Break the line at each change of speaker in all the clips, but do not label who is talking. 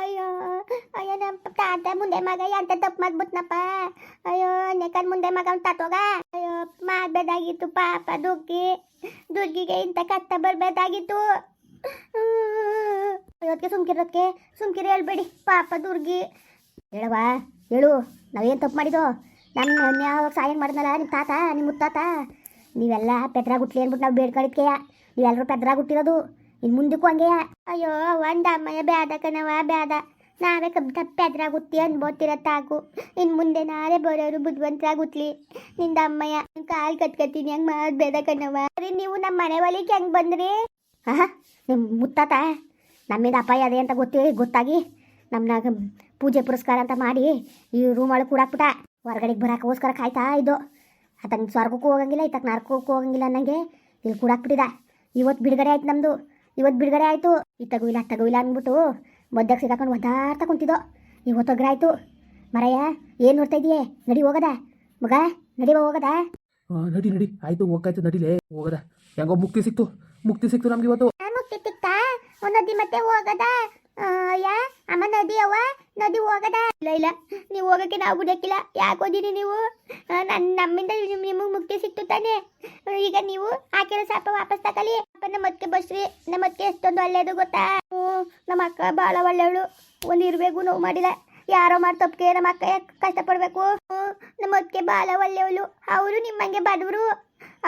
ಅಯ್ಯೋ ಅಯ್ಯೋ ನಮ್ಮ ತಾತ ಮುಂದೆ ಮಗ ಎಂತ ತಪ್ಪು ಮಾಡ್ಬಿಟ್ನಪ್ಪ ಅಯ್ಯೋ, ನೆಕನ್ ಮುಂದೆ ಮಗ ಅಂತ ತಾತೋಗ ಅಯ್ಯೋ ಮಾಡ್ಬೇದಾಗಿತ್ತು ಪಾಪ ದುಗ್ಗಿ. ದುರ್ಗಿಗೆ ಇಂಥ ಕಷ್ಟ ಬರ್ಬೇದಾಗಿತ್ತು ಅದಕ್ಕೆ ಸುಮ್ಕಿರೋದಕ್ಕೆ ಸುಮ್ಕಿರಿ ಹೇಳ್ಬೇಡಿ, ಪಾಪ ದುರ್ಗಿ. ಹೇಳವ್ವ, ಹೇಳು, ನಾವೇನು ತಪ್ಪು ಮಾಡಿದ್ದು ನಮ್ಮ ಯಾವ ಸಹಾಯ ಮಾಡಿದ್ನಲ್ಲ ನಿಮ್ಮ ತಾತ ನಿಮ್ಮ ಮುತ್ತಾತ? ನೀವೆಲ್ಲ ಪೆದ್ರಾಗುಟ್ಲಿ ಅಂದ್ಬಿಟ್ಟು ನಾವು ಬೇಡ್ಕೊಂಡಿದ್ಕೆಯ ನೀವೆಲ್ಲರೂ ಪೆದ್ರಾಗ ಹುಟ್ಟಿರೋದು. ಇನ್ನು ಮುಂದಕ್ಕೂ ಹಂಗೆಯ ಅಯ್ಯೋ, ಒಂದ ಅಮ್ಮಯ ಬ್ಯಾದ ಕಣವ ಬ್ಯಾದ. ನಾವೇ ತಪ್ಪೆ ಪೆದ್ರಾಗ ಅದ್ರಾಗುತ್ತಿ ಅನ್ಬೋತಿರ ತಾಕು ಇನ್ನು ಮುಂದೆ ನಾಳೆ ಬರೋರು ಬುದ್ಧಿವಂತರಾಗ ಹುಟ್ಲಿ ನಿಂದ ಅಮ್ಮಯ್ಯ ಕಾಲು ಕಟ್ಕತೀನಿ, ಹಂಗೆ ಮಾಡ್ಬೇಡ ಕಣವ ಅರೆ ನೀವು ನಮ್ಮ ಮನೆ ಒಲಿಗೆ ಹೆಂಗೆ ಬಂದ್ರಿ? ಆಹಾ, ನಿಮ್ ಮುತ್ತಾತ, ನಮ್ಮಿಂದ ಅಪಾಯ ಅದೇ ಅಂತ ಗೊತ್ತಿ, ಗೊತ್ತಾಗಿ ನಮ್ಮನ್ನ ಪೂಜೆ ಪುರಸ್ಕಾರ ಅಂತ ಮಾಡಿ ಈ ರೂಮ್ ಒಳಗೆ ಕೂಡಾಕ್ಬಿಟ್ಟ. ಹೊರಗಡೆಗೆ ಬರೋಕ್ಕೋಸ್ಕರ ಕಾಯ್ತಾ ಇದ್ದು. ಆತಂಗೆ ಸ್ವರ್ಗಕ್ಕೂ ಹೋಗಂಗಿಲ್ಲ ಇತ್ತಕ್ಕೆ ನರ್ಕಕ್ಕೂ ಹೋಗಂಗಿಲ್ಲ ನನಗೆ ಇಲ್ಲಿ ಕೂಡಾಕ್ಬಿಟ್ಟಿದ. ಇವತ್ತು ಬಿಡುಗಡೆ ಆಯ್ತು ನಮ್ಮದು ಇವತ್ತು ಬಿಡುಗಡೆ ಆಯಿತು. ಈ ತಗೋಯಿಲ್ಲ ಇಲ್ಲ ಅಂದ್ಬಿಟ್ಟು ಮಧ್ಯಕ್ಕೆ ಸಿಗಾಕೊಂಡು ಒದ್ದಾಡ್ತಾ ಕುಂತಿದ್ದೋ. ಇವತ್ತು ಆಯಿತು. ಮರಯ್ಯ ಏನು ನೋಡ್ತಾ ಇದೆಯೇ? ನಡಿ ಹೋಗದ. ಮಗ ನಡಿ ಹೋಗದ.
ನಡಿ ನಡಿ. ಆಯ್ತು ಹೋಗ್ತಾಯ್ತು ನಡಿಲೇ. ಹೋಗದ. ಹೆಂಗೋ ಮುಕ್ತಿ ಸಿಕ್ತು. ಮುಕ್ತಿ ಸಿಕ್ತು ನಮ್ಗೆ ಇವತ್ತು.
ಮುಕ್ತಿ ಸಿಕ್ತಾ? ಮತ್ತೆ ಹೋಗದ. ಅಯ್ಯ ಅಮ್ಮ ನದಿ ಅವ ನದಿ ಹೋಗದ? ಇಲ್ಲ ಇಲ್ಲ. ನೀವು ಹೋಗಕ್ಕೆ ನಾವು ಬಿಡಕ್ಕಿಲ್ಲ. ಯಾಕೆ ಓದಿರಿ ನೀವು? ನನ್ನ ನಮ್ಮಿಂದ ನಿಮಗೆ ಮುಕ್ತಿ ಸಿಕ್ತು ತಾನೆ. ಈಗ ನೀವು ಹಾಕಿರೋ ಸಾಪ ವಾಪಸ್ ತಗೊಳ್ಳಿ. ಅಪ್ಪ ನಮ್ಮ ಅತ್ತಿಗೆ ಬಸ್ರಿ. ನಮ್ಮ ಅತ್ತಿಗೆ ಎಷ್ಟೊಂದು ಒಳ್ಳೇದು ಗೊತ್ತಾ? ನಮ್ಮ ಅಕ್ಕ ಭಾಳ ಒಳ್ಳೆಯವಳು ಒಂದು ಇರಬೇಕು, ನೋವು ಮಾಡಿಲ್ಲ. ಯಾರೋ ಮಾಡಿ ತಪ್ಪಿಗೆ ನಮ್ಮ ಅಕ್ಕ ಯಾಕೆ ಕಷ್ಟಪಡಬೇಕು? ನಮ್ಮ ಅತ್ತಿಗೆ ಭಾಳ ಒಳ್ಳೆಯವಳು ಅವರು ನಿಮ್ಮಂಗೆ ಬಡವರು.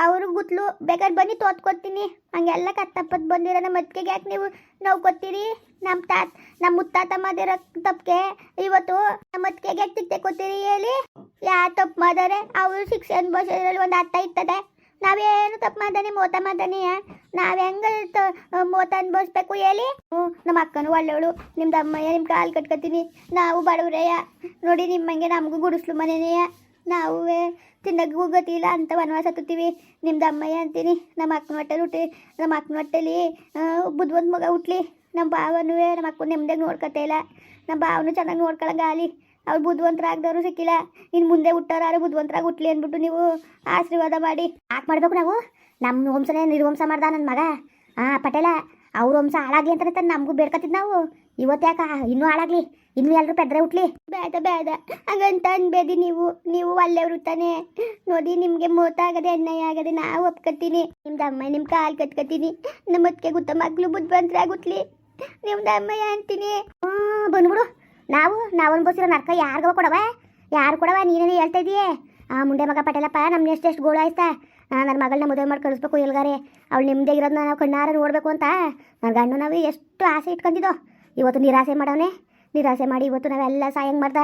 ಅವರು ಗುತ್ಲು ಬೇಕಾದ್ರೆ ಬನ್ನಿ ತೋತ್ಕೊತೀನಿ ಹಂಗೆಲ್ಲ ಕತ್ತಪ್ಪದ್ ಬಂದಿರೋ ನಮ್ಮ ಅತ್ತಿಗೆ ಯಾಕೆ ನೀವು ನಾವು ಕೊತ್ತೀರಿ? ನಮ್ಮ ತಾತ ನಮ್ಮ ಮುತ್ತಾತ ತಪ್ಪಿಗೆ ಇವತ್ತು ನಮ್ಮ ಅತ್ತಿಗೆ ಯಾಕೆ ತಿಕ್ತೆ ಕೊತ್ತೀರಿ ಹೇಳಿ? ಯಾ, ತಪ್ಪು ಮಾದರೆ. ಅವರು ಶಿಕ್ಷೆ ಅನುಭವಿಸೋದ್ರಲ್ಲಿ ಒಂದು ಅರ್ಥ ಇರ್ತದೆ. ನಾವೇನು ತಪ್ಪು ಮಾಡ್ದಾನೆ ಮೋತ ಮಾಡ್ದಾನೆ ನಾವ್ ಹೆಂಗ ಮೋತ ಅನ್ಭವಿಸ್ಬೇಕು ಹೇಳಿ? ನಮ್ಮ ಅಕ್ಕನು ಒಳ್ಳೆವಳು. ನಿಮ್ದು ಅಮ್ಮಯ್ಯ ನಿಮ್ಮ ಕಾಲು ಕಟ್ಕೊತೀನಿ. ನಾವು ಬಡವ್ರಯ್ಯ ನೋಡಿ ನಿಮ್ಮಂಗೆ ನಮಗೂ ಗುಡಿಸ್ಲು ಮನೆನೆಯ ನಾವು ತಿನ್ನಕ್ಕೂ ಹೋಗತಿಲ್ಲ ಅಂತ ವನವಾಸ ಹತ್ತುತ್ತೀವಿ. ನಿಮ್ದು ಅಮ್ಮಯ್ಯ ಅಂತೀನಿ. ನಮ್ಮ ಅಕ್ಕನ ಹೊಟ್ಟೆಲಿ ಹುಟ್ಟಿ ನಮ್ಮ ಅಕ್ಕನ ಹೊಟ್ಟೆಲಿ ಬುದ್ಧವಂತ ಮಗ ಹುಟ್ಲಿ. ನಮ್ಮ ಭಾವನೂ ನಮ್ಮ ಅಕ್ಕನ ನೆಮ್ಮದಿಯಾಗಿ ನೋಡ್ಕೊತಾ ಇಲ್ಲ. ನಮ್ಮ ಭಾವನು ಚೆನ್ನಾಗಿ ನೋಡ್ಕೊಳಂಗಾಲಿ ಅವ್ರು ಬುದ್ಧಿವಂತರಾಗ್ದವ್ರು ಸಿಕ್ಕಿಲ್ಲ. ಇನ್ನು ಮುಂದೆ ಹುಟ್ಟೋರು ಯಾರು ಬುದ್ಧಿವಂತರಾಗಿ ಹುಟ್ಲಿ ಅಂದ್ಬಿಟ್ಟು ನೀವು ಆಶೀರ್ವಾದ ಮಾಡಿ. ಯಾಕೆ ಮಾಡಬೇಕು ನಾವು? ನಮ್ಮ ವಂಶನೇ ನಿರ್ವಂಶ ಮಾಡ್ದ ನನ್ನ ಮಗ. ಹಾಂ ಪಟೇಲ, ಅವ್ರ ವಂಶ ಹಾಳಾಗ್ಲಿ ಅಂತ ನಮಗೂ ಬೇಡ್ಕತ್ತಿದ್ ನಾವು. ಇವತ್ತು ಯಾಕೆ ಇನ್ನೂ ಹಾಳಾಗ್ಲಿ. ಇನ್ನೂ ಎಲ್ಲರೂ ಪೆದ್ರೆ ಹುಟ್ಲಿ? ಬೇಡ ಬೇಡ. ಹಂಗಂತ ಅನ್ಬೇಡಿ ನೀವು. ನೀವು ಅಲ್ಲೇ ತಾನೆ. ನೋಡಿ ನಿಮಗೆ ಮೋತ ಆಗದೆ ಅನ್ಯಾಯ ಆಗದೆ ನಾವು ಒಪ್ಕೊತೀನಿ. ನಿಮ್ದು ಅಮ್ಮ ನಿಮ್ ಕಾಲು ಕಟ್ಕೊತೀನಿ. ನಮ್ಮ ಅದಕ್ಕೆ ಗೊತ್ತ ಬಂದ್ರೆ ಬುದ್ಧಿವಂತರಾಗುತ್ಲಿ ನಿಮ್ದ ಅಮ್ಮ ಅಂತೀನಿ. ಹ್ಞೂ ಬಂದ್ಬಿಡು. ನಾವು ನಾವು ಅನ್ಬೋಸಿರೋ ನರ್ಕ ಯಾರ್ಗ ಕೊಡವ? ಯಾರು ಕೊಡವ? ನೀನೇ ಹೇಳ್ತಾ ಇದೀಯೇ? ಆ ಮುಂಡೆ ಮಗ ಪಟೇಲಪ್ಪ ನಮ್ನ ಎಷ್ಟೆಷ್ಟು ಗೋಳು ಆಯ್ತಾ? ನನ್ನ ಮಗಳನ್ನ ಮದುವೆ ಮಾಡಿ ಕಳಿಸ್ಬೇಕು ಎಲ್ಗಾರೆ ಅವಳು ನಿಮ್ಮದೇ ಇರೋದನ್ನ ನಾವು ಕಣ್ಣಾರ ನೋಡಬೇಕು ಅಂತ. ನನ್ನ ಗಂಡು ನಾವು ಎಷ್ಟು ಆಸೆ ಇಟ್ಕೊಂಡಿದ್ದೋ ಇವತ್ತು ನಿರಾಸೆ ಮಾಡವನೆ. ನಿರಾಸೆ ಮಾಡಿ ಇವತ್ತು ನಾವೆಲ್ಲ ಸಾಯಂಗೆ ಮಾಡ್ದ?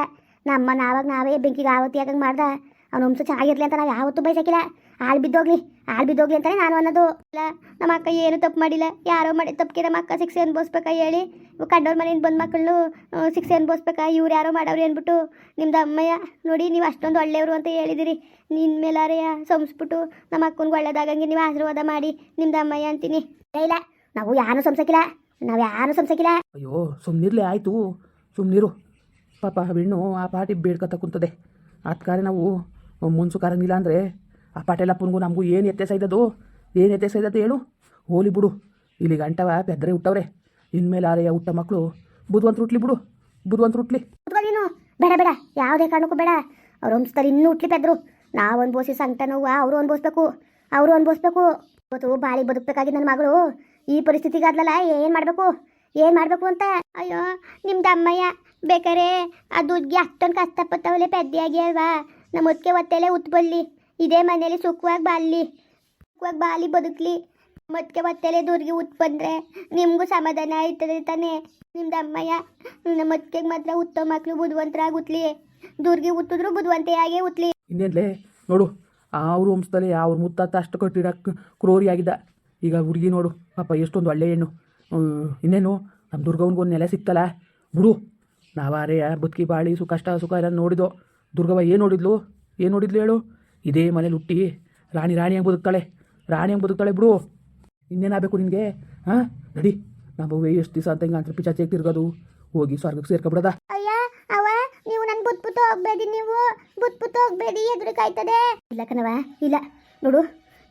ನಮ್ಮ ನಾವಾಗ ನಾವೇ ಬೆಂಕಿಗೆ ಆವತ್ತಿ ಆಗಂಗೆ ಮಾಡ್ದ. ಅವ್ನ ವಂಶ ಚೆನ್ನಾಗಿರಲಿ ಅಂತ ನಾವು ಯಾವತ್ತೂ ಬಯಸಕ್ಕಿಲ್ಲ. ಆಳ್ ಬಿದ್ದೋಗ್ಲಿ ಆಳ್ ಬಿದ್ದೋಗ್ಲಿ ಅಂತಲೇ ನಾನು ಅನ್ನೋದು. ಇಲ್ಲ ನಮ್ಮ ಅಕ್ಕ ಏನು ತಪ್ಪು ಮಾಡಿಲ್ಲ. ಯಾರೋ ಮಾಡಿ ತಪ್ಪಿಗೆ ನಮ್ಮ ಅಕ್ಕ ಶಿಕ್ಷೆ ಅನ್ಬೋಸ್ಬೇಕ ಹೇಳಿ. ಕಂಡವ್ರ ಮನೆಯಿಂದ ಬಂದ ಮಕ್ಕಳು ಶಿಕ್ಷೆ ಅನ್ಭವಿಸ್ಬೇಕಾ ಇವ್ರು ಯಾರೋ ಮಾಡವ್ರಿ ಅಂದ್ಬಿಟ್ಟು ನಿಮ್ದು ಅಮ್ಮಯ್ಯ ನೋಡಿ ನೀವು ಅಷ್ಟೊಂದು ಒಳ್ಳೆಯವರು ಅಂತ ಹೇಳಿದಿರಿ. ನಿನ್ನ ಮೇಲಾರೆಯ ಸಂಸ್ಬಿಟ್ಟು ನಮ್ಮ ಅಕ್ಕನಿಗೆ ಒಳ್ಳೇದಾಗಂಗೆ ನೀವು ಆಶೀರ್ವಾದ ಮಾಡಿ ನಿಮ್ದು ಅಮ್ಮಯ್ಯ ಅಂತೀನಿ. ಇಲ್ಲ, ನಾವು ಯಾರು ಸಂಸಕಿಲ್ಲ ನಾವು ಯಾರು ಸಂಸಕಿಲ್ಲ
ಅಯ್ಯೋ ಸುಮ್ಮನಿರ್ಲಿ ಆಯಿತು. ಸುಮ್ಮನಿರು ಪಾಪ ಹೆಣ್ಣು ಆ ಪಾಟಿ ಬೇಡ್ಕೊತ ಕುಂತದೆ. ಅದಕ್ಕಾರೆ ನಾವು ಮುನ್ಸು ಕಾರಂಗಿಲ್ಲ ಅಂದರೆ ಆ ಪಾಟೇಲಪ್ಪನಿಗೂ ನಮಗೂ ಏನು ವ್ಯತ್ಯಾಸ ಇದ್ದದು ಏನು ವ್ಯತ್ಯಾಸ ಇದ್ದದ್ದು ಹೇಳು? ಹೋಲಿ ಬಿಡು. ಇಲ್ಲಿ ಗಂಟವ ಪೆದ್ರೆ ಹುಟ್ಟವ್ರೆ. ಇನ್ಮೇಲೆ ಆರೆಯ ಹುಟ್ಟ ಮಕ್ಕಳು ಬುದ್ವಂತ ಹುಟ್ಲಿ ಬಿಡು. ಬುದ್ವಂತ ಹುಟ್ಲಿ.
ನೀನು? ಬೇಡ ಬೇಡ. ಯಾವುದೇ ಕಾರಣಕ್ಕೂ ಬೇಡ. ಅವ್ರು ಅನ್ಸ್ತಾರೆ ಇನ್ನೂ ಹುಟ್ಲಿ ಪೆದ್ರು. ನಾವು ಅನ್ಭವಿಸಿ ಸಂಕಟ ನೋವು ಅವರು ಅನ್ಭವಿಸ್ಬೇಕು. ಅವರು ಅನ್ಭವಿಸ್ಬೇಕು. ಇವತ್ತು ಬಾಳಿ ಬದುಕಬೇಕಾಗಿ ನನ್ನ ಮಗಳು. ಈ ಪರಿಸ್ಥಿತಿಗಾದ್ಲಲ್ಲ ಏನು ಮಾಡಬೇಕು? ಏನು ಮಾಡಬೇಕು ಅಂತ? ಅಯ್ಯೋ, ನಿಮ್ದು ಅಮ್ಮಯ್ಯ ಬೇಕಾರೆ ಆ ದುಡ್ಗೆ ಅಷ್ಟೊಂದು ಕಷ್ಟಪಟ್ಟವಳೆ ಪೆದ್ದಿಯಾಗಿ ಅಲ್ವಾ? ನಮ್ಮ ಒತ್ತಿಗೆ ಒತ್ತೆಲೆ ಉತ್ಬಲ್ಲಿ ಇದೇ ಮನೇಲಿ ಸುಖವಾಗಿ ಬಾಲಿ ಸುಖವಾಗಿ ಬಾಲಿ ಬದುಕಲಿ. ಮತ್ತೆ ಒತ್ತೆಲೆ ದುರ್ಗಿ ಉತ್ ಬಂದ್ರೆ ನಿಮಗೂ ಸಮಾಧಾನ ಆಯ್ತದೆ ತಾನೇ? ನಿಮ್ದು ಅಮ್ಮಯ್ಯ ನಮ್ಮ ಅತ್ತಿಗೆ ಮಾತ್ರ ಉತ್ತಮ ಮಕ್ಕಳು ಬುದ್ಧಿವಂತರಾಗುತ್ಲಿ ದುರ್ಗಿ ಉತ್ತಿದ್ರು ಬುದ್ಧಿವಂತೆಯಾಗೇ ಉತ್ಲಿ.
ಇನ್ನೇನ್ಲೇ ನೋಡು ಅವ್ರ ವಂಶದಲ್ಲಿ ಅವ್ರ ಮುತ್ತಾತ ಅಷ್ಟು ಕಟ್ಟಿಡಕ್ಕೆ ಕ್ರೋರಿಯಾಗಿದ್ದ. ಈಗ ಹುಡುಗಿ ನೋಡು, ಪಾಪ ಎಷ್ಟೊಂದು ಒಳ್ಳೆ ಹೆಣ್ಣು. ಇನ್ನೇನು? ನಮ್ಮ ದುರ್ಗವ್ನಿಗೆ ಒಂದು ನೆಲೆ ಸಿಕ್ತಲ್ಲ. ಬಿಡು. ನಾವಾರೇ ಬದುಕಿ ಬಾಳಿ ಸು ಕಷ್ಟ, ಸುಖ ಎಲ್ಲ ನೋಡಿದ್ದು ದುರ್ಗವ್ವ ಏನು ನೋಡಿದ್ಲು? ಏನು ನೋಡಿದ್ಲು ಹೇಳು? ಇದೇ ಮನೇಲಿ ಹುಟ್ಟಿ ರಾಣಿ ರಾಣಿಯಾಗಿ ಬದುಕ್ತಾಳೆ. ರಾಣಿಯಾಗಿ ಬದುಕ್ತಾಳೆ ಬಿಡು. ಇನ್ನೇನಾಗಬೇಕು ನಿನಗೆ? ಹಾಂ? ನಡಿ. ನಾವು ಎಷ್ಟು ದಿವಸ ಅಂತ ಹಿಂಗೆ ಅಂತ ಪಿಚಾಚಿ ತಿರ್ಗೋದು. ಹೋಗಿ ಸ್ವರ್ಗಕ್ಕೆ ಸೇರ್ಕೊಬಿಡದ?
ಅಯ್ಯ ಅವ ನೀವು ನನ್ ಬುತ್ಬುತ್ತು ಹೋಗ್ಬೇಡಿ ನೀವು. ಬುತ್ಬುತ್ತು ಹೋಗ್ಬೇಡಿ, ಎದುರು ಕಾಯ್ತದೆ. ಇಲ್ಲ ಕಣವ ಇಲ್ಲ. ನೋಡು,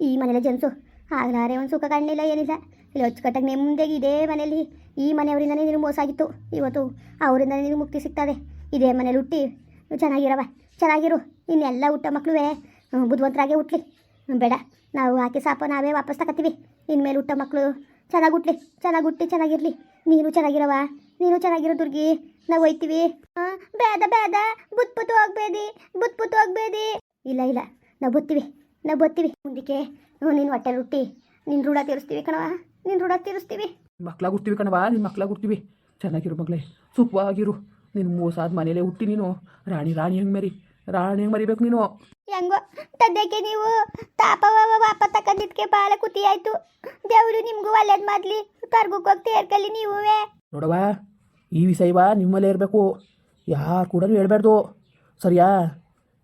ಈ ಮನೇಲಿ ಜನ್ಸು. ಆಗ್ಲಾರೆ ಒಂದು ಸುಖ ಕಾಣಲಿಲ್ಲ ಏನಿಲ್ಲ. ಇಲ್ಲಿ ಅಚ್ಚುಕಟ್ಟಾಗಿ ನೆಮ್ಮದಿಯಾಗಿ ಇದೇ ಮನೆಯಲ್ಲಿ ಈ ಮನೆಯವರಿಂದನೇ ನೀನು ಮೋಸ ಆಗಿತ್ತು ಇವತ್ತು ಅವರಿಂದ ನೀನು ಮುಕ್ತಿ ಸಿಗ್ತದೆ. ಇದೇ ಮನೇಲಿ ಹುಟ್ಟಿ ಚೆನ್ನಾಗಿರವ ಚೆನ್ನಾಗಿರು. ಇನ್ನೆಲ್ಲ ಹುಟ್ಟ ಮಕ್ಕಳುವೆ ಬುದ್ಧಿವಂತರಾಗೆ ಹುಟ್ಲಿ. ಬೇಡ. ನಾವು ಹಾಕಿ ಸಾಪ, ನಾವೇ ವಾಪಸ್ ತಗೋತೀವಿ ಇನ್ಮೇಲೆ ಹುಟ್ಟ ಮಕ್ಕಳು ಚೆನ್ನಾಗಿ ಹುಟ್ಲಿ. ಚೆನ್ನಾಗಿ ಹುಟ್ಟಿ ಚೆನ್ನಾಗಿರಲಿ. ನೀನು ಚೆನ್ನಾಗಿರವ ನೀನು ಚೆನ್ನಾಗಿರೋ ದುರ್ಗಿ. ನಾವು ಹೋಯ್ತೀವಿ. ಬೇಡ ಬೇಡ ಬುತ್ ಬುತ್ ಹೋಗ್ಬೇಡಿ. ಬುತ್ ಹೋಗ್ಬೇಡಿ. ಇಲ್ಲ ಇಲ್ಲ. ನಾವು ಬತ್ತೀವಿ. ನಾವು ಬತ್ತೀವಿ. ಮುಂದಕ್ಕೆ ನೀನು ಹೊಟ್ಟೆ ಹುಟ್ಟಿ ನಿನ್ನ ರೂಢ ತೀರಿಸ್ತೀವಿ ಕಣವ ನಿನ್ನ ರೂಢ ತೀರಿಸ್ತೀವಿ.
ಮಕ್ಳಾಗ ಹುಡ್ತೀವಿ ಕಣವ ನಿನ್ನ ಮಕ್ಳಾಗ ಹುಡ್ತೀವಿ ಚೆನ್ನಾಗಿರು ಮಗಳೇ ಸುಖವಾಗಿರು ನೀನು ಮೋಸಾದ ಮನೇಲೆ ಹುಟ್ಟಿ ನೀನು. ರಾಣಿ ರಾಣಿ ಹೆಂಗೆ ಮರಿ ರಾಣಿ ಹೆಂಗೆ ಮರಿಬೇಕು ನೀನು?
ಹೆಂಗೋ ತದ್ದಕ್ಕೆ ನೀವು ತಾಪ ವಾಪ ತಕ್ಕಂದಿದ್ಕೆ ಭಾಳ ಕುತಿ ಆಯ್ತು. ದೇವರು ನಿಮಗೂ ಒಳ್ಳೇದು ಮಾಡಲಿ. ತೊರ್ಗಕ್ಕೆ ಹೋಗಿ ತೇರ್ಕಲ್ಲಿ ನೀವೇ
ನೋಡವ ಈ ವಿಷಯವ ನಿಮ್ಮಲ್ಲೇ ಇರಬೇಕು. ಯಾರು ಕೂಡ ಹೇಳ್ಬಾರ್ದು. ಸರಿಯಾ?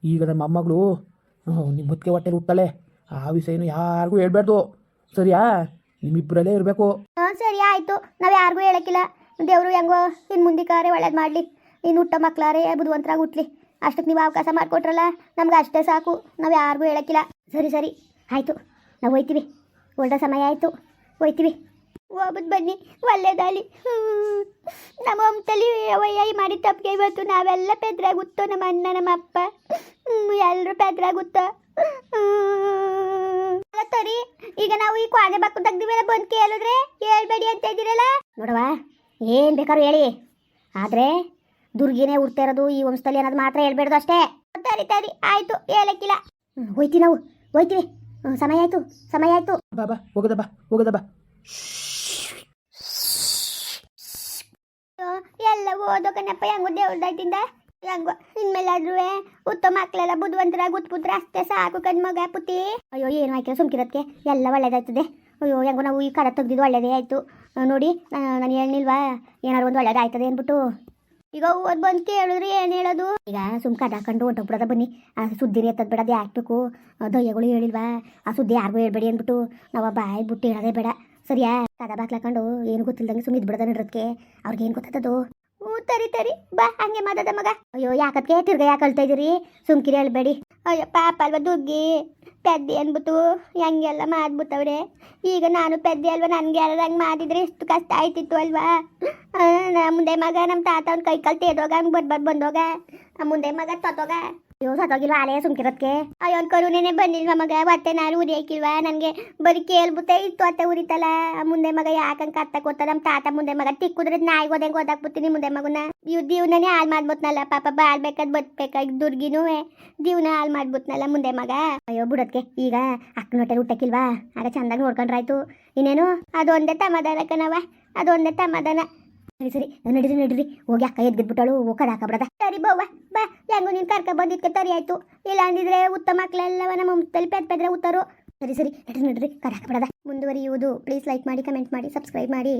ಈಗ ನಮ್ಮ ಮೊಮ್ಮಗಳು ನಿಮ್ಮ ಹೊತ್ತಿಗೆ ಹೊಟ್ಟೆಲಿ ಹುಟ್ಟಾಳೆ ಆ ವಿಷಯನೂ ಯಾರಿಗೂ ಹೇಳ್ಬಾರ್ದು. ಸರಿಯಾ? ನಿಮ್ಮಿಬ್ಬರಲ್ಲೇ ಇರಬೇಕು.
ಹಾಂ, ಸರಿ, ಆಯಿತು. ನಾವು ಯಾರಿಗೂ ಹೇಳಕ್ಕಿಲ್ಲ. ದೇವರು ಹೆಂಗೋ ಇನ್ನು ಮುಂದಿಕಾರೆ ಒಳ್ಳೇದು ಮಾಡಲಿ. ಇನ್ನು ಹುಟ್ಟ ಮಕ್ಕಳಾರೆ ಬುದ್ಧಿವಂತರಾಗಿ ಹುಟ್ಲಿ. ಅಷ್ಟಕ್ಕೆ ನೀವು ಅವಕಾಶ ಮಾಡಿಕೊಟ್ರಲ್ಲ, ನಮ್ಗೆ ಅಷ್ಟೇ ಸಾಕು. ನಾವು ಯಾರಿಗೂ ಹೇಳಕ್ಕಿಲ್ಲ. ಸರಿ ಸರಿ. ಆಯಿತು. ನಾವು ಹೋಯ್ತೀವಿ. ಒಳ್ಳೆ ಸಮಯ ಆಯಿತು. ಹೋಯ್ತೀವಿ. ಹೋಗ್ಬಿಟ್ಟು ಬನ್ನಿ. ಒಳ್ಳೇದಾಗಲಿ ನಮ್ಮ ಅಮ್ಮತಲ್ಲಿ ಅವಯ್ಯ ಮಾಡಿ ತಪ್ಪಿಗೆ ಇವತ್ತು ನಾವೆಲ್ಲ ಪೆದ್ರಾಗುತ್ತೋ ನಮ್ಮ ಅಣ್ಣ, ನಮ್ಮ ಅಪ್ಪ. ಎಲ್ಲರೂ ಪೆದ್ರಾಗುತ್ತೋ ತರಿ ಈಗ ನಾವು ಈ ಕ್ವಾಣೆ ಬಕ್ಕು ತೆಗ್ದಿವೆಲ್ಲ ಬಂದು ಕೇಳಿದ್ರೆ ಹೇಳ್ಬೇಡಿ ಅಂತ ಇದ್ದೀರಲ್ಲ? ನೋಡವ ಏನ್ ಬೇಕಾದ್ರು ಹೇಳಿ. ಆದ್ರೆ ದುರ್ಗಿನೇ ಹುಡ್ತಾ ಇರೋದು ಈ ವಂಶದಲ್ಲಿ ಅನ್ನೋದು ಮಾತ್ರ ಹೇಳ್ಬೇಡ್ದು ಅಷ್ಟೇ. ತರಿ ತರಿ ಆಯ್ತು ಹೇಳಕ್ಕಿಲ್ಲ. ಹೋಯ್ತಿ ನಾವು ಹೋಯ್ತೀವಿ. ಸಮಯ ಆಯ್ತು ಸಮಯ ಆಯ್ತು.
ಬಾ ಬಾ ಹೋಗದ ಬಾ ಹೋಗದ ಬಾ.
ಎಲ್ಲ ಓದೋಕನಪ್ಪ ಹೆಂಗೋ ದೇವ್ರದಾಯ್ತಿಂದ ಹೆಂಗೋ ಇನ್ಮೇಲಾದ್ರೂ ಉತ್ತಮ ಮಕ್ಕಳೆಲ್ಲ ಬುದ್ಧಿವಂತರಾಗಿ ಉತ್ಪುತ್ರ ಅಷ್ಟೇ ಸಾಕು ಕಣ್ ಮಗ ಪುತಿ ಅಯ್ಯೋ, ಏನು ಆಯ್ತು ಸುಮ್ಕಿರೋದಕ್ಕೆ ಎಲ್ಲ ಒಳ್ಳೇದಾಯ್ತದೆ. ಅಯ್ಯೋ, ಹೆಂಗೋ ನಾವು ಈ ಕರ ತೆಗ್ದಿದ್ದು ಒಳ್ಳೇದೇ ಆಯಿತು. ನೋಡಿ ನಾನು ಹೇಳಿಲ್ವಾ, ಏನಾದ್ರು ಒಂದು ಒಳ್ಳೇದಾಯ್ತದೆ ಅಂದ್ಬಿಟ್ಟು. ಈಗ ಓದ್ ಬಂದು ಕೇಳಿದ್ರೆ ಏನು ಹೇಳೋದು? ಈಗ ಸುಮ್ ಕದ ಹಾಕೊಂಡು ಹೊಂಟೋಗ್ಬಿಡೋದ ಬನ್ನಿ. ಆ, ಸುದ್ದಿನೇ ಎತ್ತದ ಬೇಡ, ಅದು ಹಾಕ್ಬೇಕು. ದಯ್ಯಗಳು ಹೇಳಿಲ್ವಾ? ಆ ಸುದ್ದಿ ಯಾರಿಗೂ ಹೇಳ್ಬೇಡಿ ಅಂದ್ಬಿಟ್ಟು. ನಾವು ಬಾಯಿ ಬಿಟ್ಟು ಹೇಳೋದೇ ಬೇಡ. ಸರಿಯಾ? ಕದ ಬಾಕ್ಲಾಕೊಂಡು ಏನು ಗೊತ್ತಿಲ್ದಂಗೆ ಸುಮ್ಮನೆ ಇದ್ಬಿಡದ ನಡ್ರದಕ್ಕೆ ಅವ್ರಿಗೆ ಏನು ಗೊತ್ತದು ಹ್ಞೂ, ತರಿ ತರಿ. ಬಾ, ಹಂಗೆ ಮಾತಾದ ಮಗ. ಅಯ್ಯೋ ಯಾಕತ್ ತಿರ್ಗ ಯಾಕೆ ಕಲ್ತಾ ಸುಮ್ಕಿರಿ ಹೇಳ್ಬೇಡಿ ಅಯ್ಯೋ, ಪಾಪ ಅಲ್ವಾ ದುಗ್ಗಿ? ಪೆದ್ದಿ ಅನ್ಬಿಟ್ಟು ಹೆಂಗೆಲ್ಲ ಮಾಡ್ಬಿಟ್ಟವ್ರೆ. ಈಗ ನಾನು ಪೆದ್ದಿ ಅಲ್ವಾ? ನನಗೆ ಯಾರು ಮಾಡಿದ್ರೆ ಇಷ್ಟು ಕಷ್ಟ ಆಯ್ತಿತ್ತು ಅಲ್ವಾ? ಮುಂದೆ ಮಗ ನಮ್ಮ ತಾತ ಅವ್ನ ಕೈ ಕಾಲು ತೇದೋಗ, ಹಂಗೆ ಬರ್ಬಾರ್ದು ಬಂದೋಗ. ಮುಂದೆ ಮಗ ತತ್ತೋಗ ಅಯ್ಯೋ ಸತ್ತೋಗಿಲ್ವಾ? ಅಲೇ ಸುಮ್ಕಿರತ್ಕೆ ಅಯ್ಯೋ ಕರುಣೆನೆ ಬಂದಿಲ್ವಾ ಮಗ? ಮತ್ತೆ ನಾನು ಉರಿಯಕ್ಕಿಲ್ವಾ ನನಗೆ ಬರೀ ಕೇಳ್ಬಿಟ್ಟೆ ಇತ್ತು ಅತ್ತೆ ಉರಿತಲ್ಲ. ಮುಂದೆ ಮಗ ಯಾಕಂಗೆ ಅತ್ತ ಕೊತ್ತ ನಮ್ಮ ತಾತ ಮುಂದೆ ಮಗ ತಿಕ್ಕುದ್ರೆ ನಾಯಿ ಓದಂಗೆ ಓದಾಕ್ಬಿಡ್ತೀನಿ ಮುಂದೆ ಮಗುನ. ಇವ್ ದೀವ್ನೇ ಹಾಳು ಮಾಡ್ಬೋತ್ನಲ್ಲ ಪಾಪ ಬಾಳ್ಬೇಕಾದ್ ಬತ್ಬೇಕಾಗಿ ದುರ್ಗಿನೂ ದೀವ್ನ ಹಾಳು ಮಾಡ್ಬಿಟ್ನಲ್ಲ ಮುಂದೆ ಮಗ. ಅಯ್ಯೋ, ಬಿಡೋದ್ಕೆ. ಈಗ ಅಕ್ಕನ ಹೊಟ್ಟೆ ಹುಟ್ಟಕ್ಕಿಲ್ವಾ ಆಗ ಚಂದಾಗಿ ನೋಡ್ಕೊಂಡ್ರಾಯ್ತು. ಇನ್ನೇನು? ಅದೊಂದೇ ತಮದಾನ ಕಣವ ಅದೊಂದೇ ತಮಾಧಾನ ಸರಿ ಸರಿ ನಡೀರಿ ನಡೀರಿ ಹೋಗಿ ಅಕ್ಕ ಎದ್ಬಿಟ್ಟಾಳು ಹೋಗೋದು ಹಾಕಬಿಡದ ಸರಿ, ಬವ್ವ, ಬಾ. ಹೆಂಗು ನೀನು ಕರ್ಕ ಬಂದಿದ್ಕೆ ತರಿ ಆಯ್ತು. ಇಲ್ಲ ಅಂದಿದ್ರೆ ಉತ್ತಮ ಮಕ್ಕಳೆಲ್ಲವ ನಮ್ಮ ತಲೆ ಪೆದ್ ಪೆದ್ರೆ ಉತ್ತರು. ಸರಿ ಸರಿ ನಡ್ರಿ ನಡ್ರಿ ಕಡ ಹಾಕಬಿಡದ. ಮುಂದುವರಿಯುವುದು. ಪ್ಲೀಸ್ ಲೈಕ್ ಮಾಡಿ ಕಮೆಂಟ್ ಮಾಡಿ ಸಬ್ಸ್ಕ್ರೈಬ್ ಮಾಡಿ.